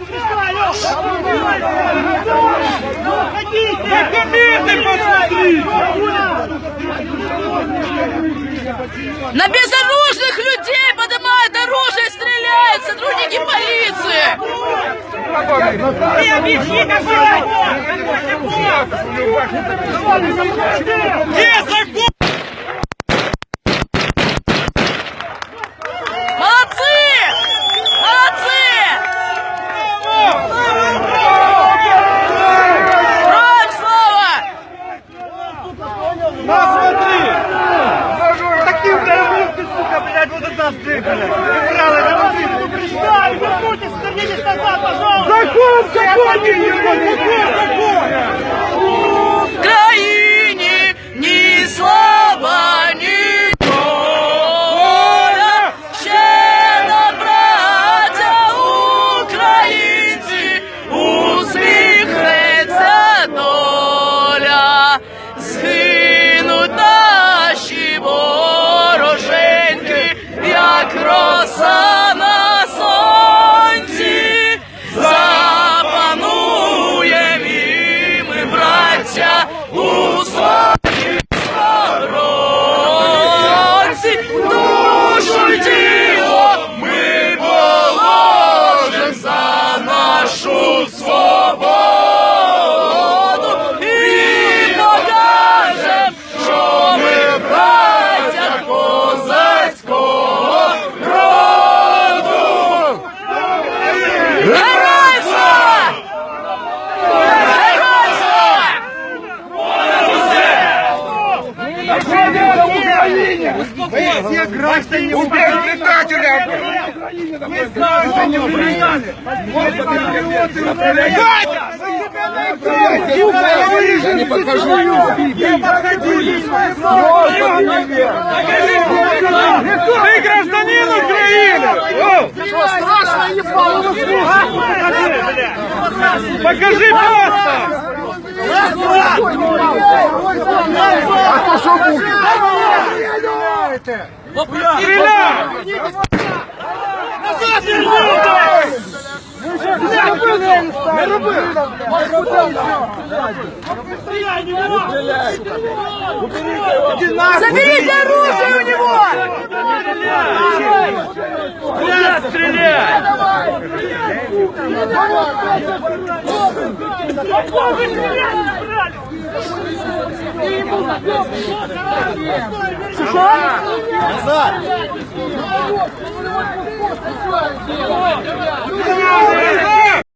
На безоружных людей поднимают оружие стреляют сотрудники полиции! Где закон? Блядь, вот это ты, блядь! Играл, это Предупреждаю, вернитесь, вернитесь назад, пожалуйста! Закон, закон, закон, Мы все граждане Украины! Мы граждане Украины! Я не покажу Не подходи! Ты гражданин Украины! Покажи паспорт! То что Стреляй! Не роби! Заберите оружие у него! Куда стрелять? Назад!